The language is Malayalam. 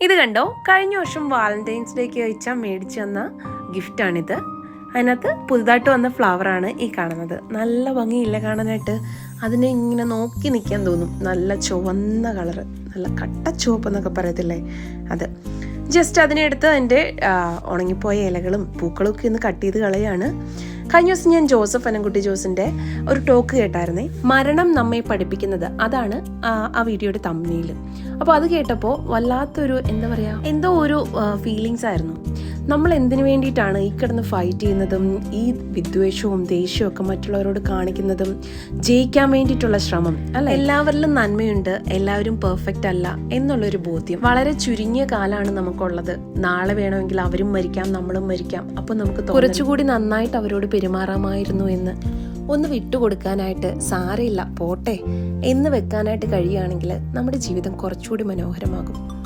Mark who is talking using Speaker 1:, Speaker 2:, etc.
Speaker 1: ഇത് കണ്ടോ? കഴിഞ്ഞ വർഷം വാലന്റൈൻസ് ഡേക്ക് അയച്ചാൽ മേടിച്ചു തന്ന ഗിഫ്റ്റാണിത് അതിനകത്ത് പുതുതായിട്ട് വന്ന ഫ്ലവറാണ് ഈ കാണുന്നത്. നല്ല ഭംഗിയില്ല കാണാനായിട്ട്. അതിനെ ഇങ്ങനെ നോക്കി നിൽക്കാൻ തോന്നും. നല്ല ചുവന്ന കളറ് നല്ല കട്ട ചുവപ്പ് എന്നൊക്കെ പറയത്തില്ലേ? അത്. ജസ്റ്റ് അതിനെടുത്ത് അതിന്റെ ഉണങ്ങിപ്പോയ ഇലകളും പൂക്കളും ഒക്കെ ഒന്ന് കട്ട് ചെയ്ത് കളയാണ്. കഴിഞ്ഞ ദിവസം ഞാൻ ജോസഫ് അനൻകുട്ടി ജോസിന്റെ ഒരു ടോക്ക് കേട്ടായിരുന്നേ. മരണം നമ്മെ പഠിപ്പിക്കുന്നത്. അതാണ് ആ വീഡിയോയുടെ തമ്മിയിൽ അപ്പോൾ അത് കേട്ടപ്പോൾ വല്ലാത്തൊരു എന്താ പറയുക എന്തോ ഒരു ഫീലിങ്സ് ആയിരുന്നു. നമ്മൾ എന്തിനു വേണ്ടിയിട്ടാണ് ഈ കിടന്ന് ഫൈറ്റ് ചെയ്യുന്നതും ഈ വിദ്വേഷവും ദേഷ്യവും ഒക്കെ മറ്റുള്ളവരോട് കാണിക്കുന്നതും ജയിക്കാൻ വേണ്ടിയിട്ടുള്ള ശ്രമം? അല്ല? എല്ലാവരിലും നന്മയുണ്ട് എല്ലാവരും പെർഫെക്റ്റ് അല്ല എന്നുള്ളൊരു ബോധ്യം. വളരെ ചുരുങ്ങിയ കാലമാണ് നമുക്കുള്ളത്. നാളെ വേണമെങ്കിൽ അവരും മരിക്കാം നമ്മളും മരിക്കാം. അപ്പോൾ നമുക്ക് കുറച്ചുകൂടി നന്നായിട്ട് അവരോട് പെരുമാറാമായിരുന്നു എന്ന് ഒന്ന് വിട്ടുകൊടുക്കാനായിട്ട് സാരയില്ല പോട്ടെ. എന്ന് വെക്കാനായിട്ട് കഴിയുകയാണെങ്കിൽ നമ്മുടെ ജീവിതം കുറച്ചുകൂടി മനോഹരമാകും.